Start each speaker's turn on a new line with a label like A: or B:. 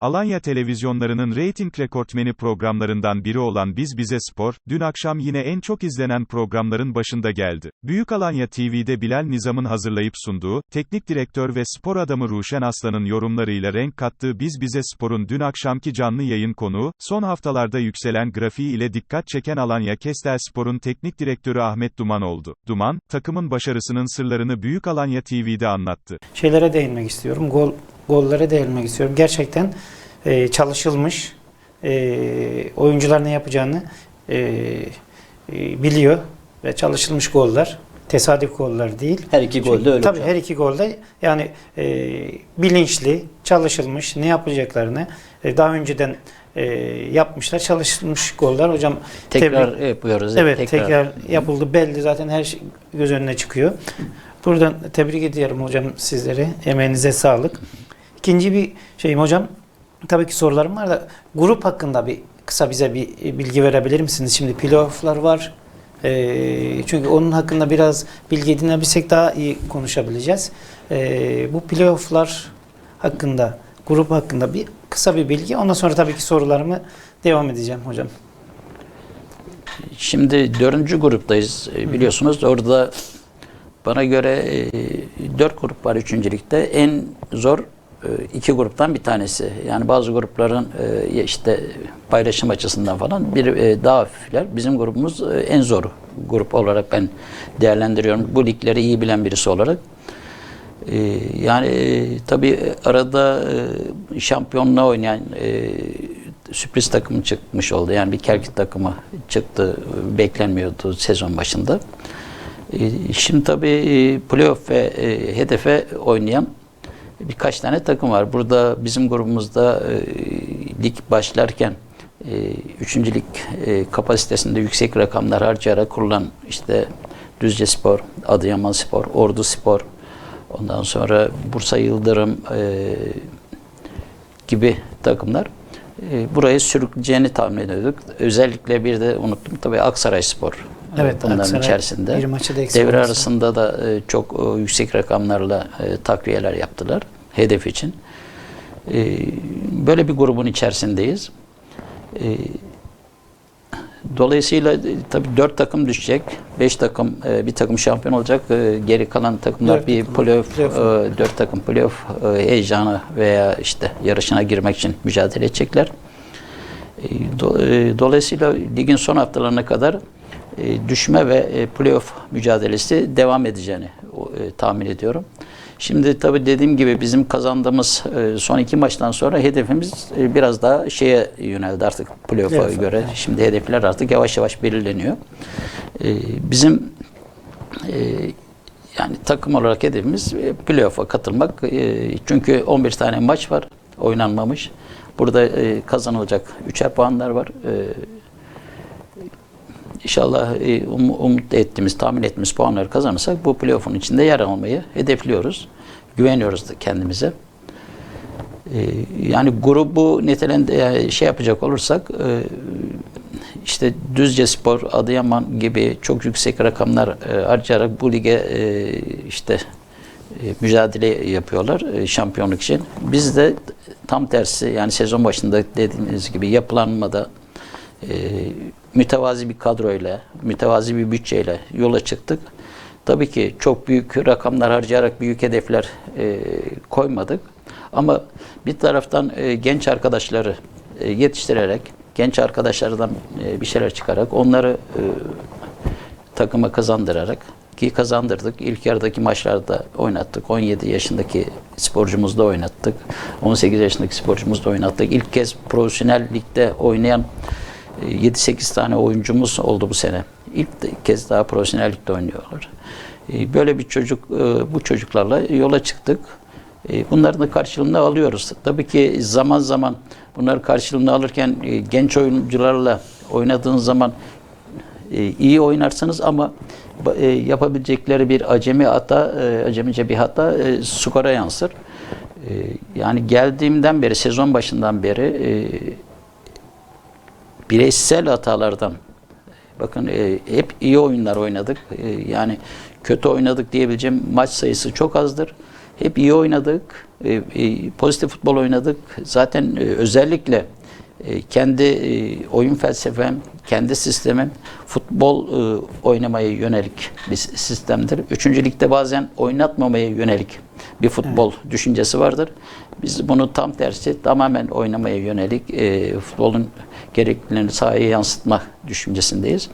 A: Alanya televizyonlarının reyting rekortmeni programlarından biri olan Biz Bize Spor, dün akşam yine en çok izlenen programların başında geldi. Büyük Alanya TV'de Bilal Nizam'ın hazırlayıp sunduğu, teknik direktör ve spor adamı Ruşen Aslan'ın yorumlarıyla renk kattığı Biz Bize Spor'un dün akşamki canlı yayın konuğu, son haftalarda yükselen grafiği ile dikkat çeken Alanya Kestel Spor'un teknik direktörü Ahmet Duman oldu. Duman, takımın başarısının sırlarını Büyük Alanya TV'de anlattı.
B: şeylere değinmek istiyorum. Gol gollere değinmek istiyorum. Gerçekten e, çalışılmış. E, oyuncular ne yapacağını e, e, biliyor ve çalışılmış goller. Tesadüf goller değil.
C: Her iki gol de öyle
B: Tabii
C: hocam.
B: her iki golde yani e, bilinçli, çalışılmış, ne yapacaklarını e, daha önceden e, yapmışlar, çalışılmış goller. Hocam
C: Tekrar
B: tebrik-
C: yapıyoruz.
B: Evet tekrar. yapıldı belli zaten her şey göz önüne çıkıyor. Buradan tebrik ediyorum hocam sizlere. Emeğinize sağlık. İkinci bir şeyim hocam. Tabii ki sorularım var da grup hakkında bir kısa bize bir bilgi verebilir misiniz? Şimdi playoff'lar var. Ee, çünkü onun hakkında biraz bilgi edinebilsek daha iyi konuşabileceğiz. Ee, bu playoff'lar hakkında, grup hakkında bir kısa bir bilgi. Ondan sonra tabii ki sorularımı devam edeceğim hocam.
C: Şimdi dördüncü gruptayız e, biliyorsunuz. Orada bana göre e, dört grup var üçüncülükte. En zor e, iki gruptan bir tanesi. Yani bazı grupların e, işte paylaşım açısından falan bir e, daha hafifler. Bizim grubumuz e, en zor grup olarak ben değerlendiriyorum. Bu ligleri iyi bilen birisi olarak. Yani e, tabii arada e, şampiyonluğa oynayan e, sürpriz takım çıkmış oldu. Yani bir Kerkit takımı çıktı. Beklenmiyordu sezon başında. E, şimdi tabii e, playoff ve e, hedefe oynayan birkaç tane takım var. Burada bizim grubumuzda e, lig başlarken e, üçüncü lig e, kapasitesinde yüksek rakamlar harcayarak kurulan işte Düzce Spor, Adıyaman Spor, Ordu Spor, ondan sonra Bursa Yıldırım e, gibi takımlar e, burayı sürükleyeceğini tahmin ediyorduk. Özellikle bir de unuttum tabii Aksaray Spor.
B: Evet,
C: bunların
B: Aksaray
C: içerisinde.
B: bir maçı da
C: Devre
B: olmasın.
C: arasında da e, çok e, yüksek rakamlarla e, takviyeler yaptılar hedef için. Böyle bir grubun içerisindeyiz. Dolayısıyla tabii dört takım düşecek. Beş takım, bir takım şampiyon olacak. Geri kalan takımlar
B: Dört
C: bir playoff, dört takım playoff heyecanı veya işte yarışına girmek için mücadele edecekler. Do- Dolayısıyla ligin son haftalarına kadar düşme ve e, playoff mücadelesi devam edeceğini e, tahmin ediyorum. Şimdi tabii dediğim gibi bizim kazandığımız e, son iki maçtan sonra hedefimiz e, biraz daha şeye yöneldi artık playoff'a
B: Playoff'a.
C: göre. Şimdi hedefler artık yavaş yavaş belirleniyor. E, Bizim e, yani takım olarak hedefimiz e, playoff'a katılmak. E, Çünkü 11 tane maç var oynanmamış. Burada e, kazanılacak üçer puanlar var. İnşallah um- umut ettiğimiz, tahmin ettiğimiz puanları kazanırsak bu playoff'un içinde yer almayı hedefliyoruz. Güveniyoruz kendimize. E, Yani grubu nitelende şey yapacak olursak e, işte Düzce Spor, Adıyaman gibi çok yüksek rakamlar e, harcayarak bu lige işte mücadele yapıyorlar şampiyonluk için. Biz de tam tersi yani sezon başında dediğiniz gibi yapılanmada e, mütevazi bir kadroyla, mütevazi bir bütçeyle yola çıktık. Tabii ki çok büyük rakamlar harcayarak büyük hedefler e, koymadık. Ama bir taraftan e, genç arkadaşları e, yetiştirerek, genç arkadaşlardan e, bir şeyler çıkarak onları e, takıma kazandırarak ki kazandırdık. İlk yarıdaki maçlarda oynattık. 17 yaşındaki sporcumuzu da oynattık. 18 yaşındaki sporcumuzu da oynattık. İlk kez profesyonel ligde oynayan 7-8 tane oyuncumuz oldu bu sene. İlk kez daha profesyonel ligde oynuyorlar. E, Böyle bir çocuk, e, bu çocuklarla yola çıktık. E, Bunların da karşılığını alıyoruz. Tabii ki zaman zaman bunları karşılığını alırken genç oyuncularla oynadığın zaman iyi oynarsınız ama yapabilecekleri bir acemi hata, acemice bir hata skora yansır. Yani geldiğimden beri, sezon başından beri bireysel hatalardan bakın e, hep iyi oyunlar oynadık. E, yani kötü oynadık diyebileceğim maç sayısı çok azdır. hep iyi oynadık. E, e, pozitif futbol oynadık. Zaten e, özellikle e, kendi e, oyun felsefem, kendi sistemim futbol e, oynamaya yönelik bir sistemdir. Üçüncü ligde bazen oynatmamaya yönelik bir futbol düşüncesi vardır. Biz bunu tam tersi tamamen oynamaya yönelik e, futbolun gerekliliğini sahaya yansıtma düşüncesindeyiz.